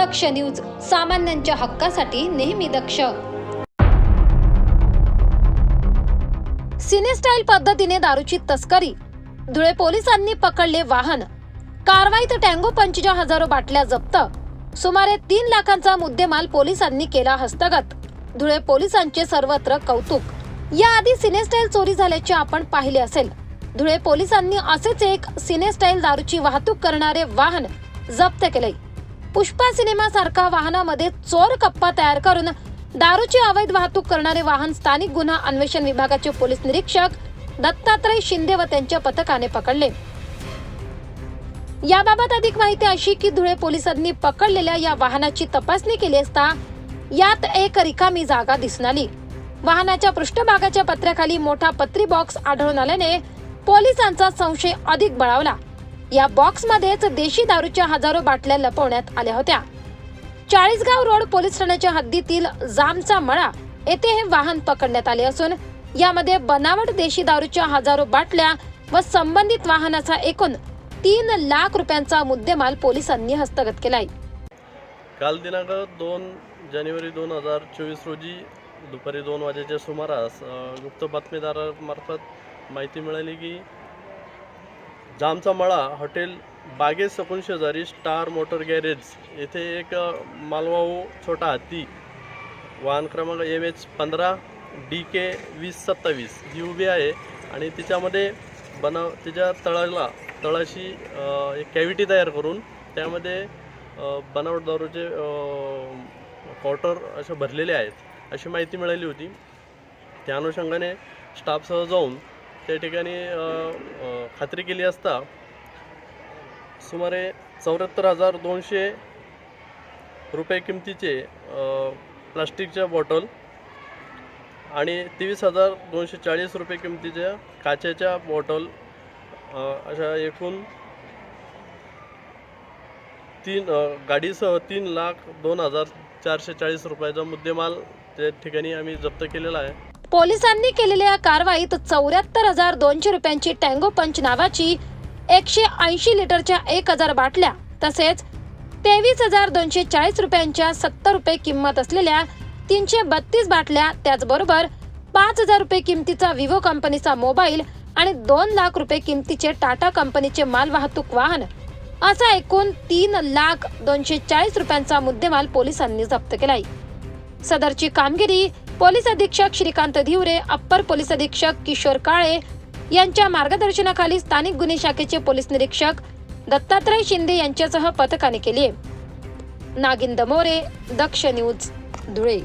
दक्ष news सामान्यांच्या हक्कासाठी नेहमी दक्ष. सिनेस्टाईल पद्धतीने दारूची तस्करी. धुळे पोलिसांनी पकडले वाहन. कारवाईत टँगो पंचच्या हजारो बाटल्या जप्त. सुमारे तीन लाखांचा मुद्देमाल पोलिसांनी केला हस्तगत. धुळे पोलिसांचे सर्वत्र कौतुक. याआधी सिनेस्टाईल चोरी झाल्याचे आपण पाहिले असेल. धुळे पोलिसांनी असेच एक सिनेस्टाईल दारूची वाहतूक करणारे वाहन जप्त केले. पुष्पा सिनेमा सारखा वाहनामध्ये चोर कप्पा तयार करून दारूची अवैध वाहतूक करणारे वाहन स्थानिक गुन्हा अन्वेषण विभागाचे पोलीस निरीक्षक दत्तात्रय शिंदे व त्यांच्या पथकाने पकडले. याबाबत अधिक माहिती अशी की धुळे पोलिसांनी पकडलेल्या या वाहनाची तपासणी केली असता यात एक रिकामी जागा दिसून आली. वाहनाच्या पृष्ठभागाच्या पत्र्याखाली मोठा पत्री बॉक्स आढळून आल्याने पोलिसांचा संशय अधिक बळावला. या बॉक्समध्येच देशी दारूच्या हजारो बाटल्या लपवण्यात आल्या होत्या. चाळीसगाव रोड पोलीस ठाण्याच्या हद्दीतील जामचा मळा येथे हे वाहन पकडण्यात आले असून यामध्ये बनावट देशी दारूच्या हजारो बाटल्या व संबंधित वाहनाचा एकूण तीन लाख रुपयांचा मुद्देमाल पोलिसांनी हस्तगत केलाय. काल दिनांक दोन जानेवारी दोन हजार चोवीस रोजी दुपारी दोन वाजेच्या सुमारास गुप्त बातमीदारामार्फत माहिती मिळाली की जामचा मळा हॉटेल बागे सकून शेजारी स्टार मोटर गॅरेज. येथे एक अ, मालवाहू छोटा हत्ती. वाहन क्रमांक एम एच पंधरा डी के वीस सत्तावीस. ही उभी आहे आणि तिच्यामध्ये बनाव तिच्या तळाला तळाशी एक कॅव्हिटी तयार करून त्यामध्ये बनावट दारूचे क्वार्टर असे भरलेले आहेत. अशी माहिती मिळाली होती. त्या अनुषंगाने स्टाफसह जाऊन त्या ठिकाणी खात्री केली असता सुमारे चौऱ्याहत्तर हजार दोनशे रुपये किमतीचे प्लास्टिकच्या बॉटल आणि तेवीस हजार दोनशे चाळीस रुपये किमतीच्या काचेच्या बॉटल अशा एकूण तीन गाडीसह तीन लाख दोन हजार चारशे चाळीस रुपयाचा मुद्देमाल त्या ठिकाणी आम्ही जप्त केलेला आहे. पोलिसांनी केलेल्या या कारवाईत चौऱ्याहत्तर हजार दोनशे रुपयांची टँगो पंच नावाची एकशे ऐंशी लिटरच्या एक हजार बाटल्या तसेच तेवीस हजार दोनशे चाळीस रुपयांच्या सत्तर रुपये किंमत असलेल्या तीनशे बत्तीस बाटल्या त्याचबरोबर पाच हजार रुपये किमतीचा विवो कंपनीचा मोबाईल आणि दोन लाख रुपये किमतीचे टाटा कंपनीचे मालवाहतूक वाहन असा एकूण तीन लाख दोनशे चाळीस रुपयांचा मुद्देमाल पोलिसांनी जप्त केलाय. सदरची कामगिरी पोलीस अधीक्षक श्रीकांत धिवरे अप्पर पोलीस अधीक्षक किशोर काळे यांच्या मार्गदर्शनाखाली स्थानिक गुन्हे शाखेचे पोलीस निरीक्षक दत्तात्रय शिंदे यांच्यासह पथकाने केली नागिंद मोरे दक्ष न्यूज धुळे.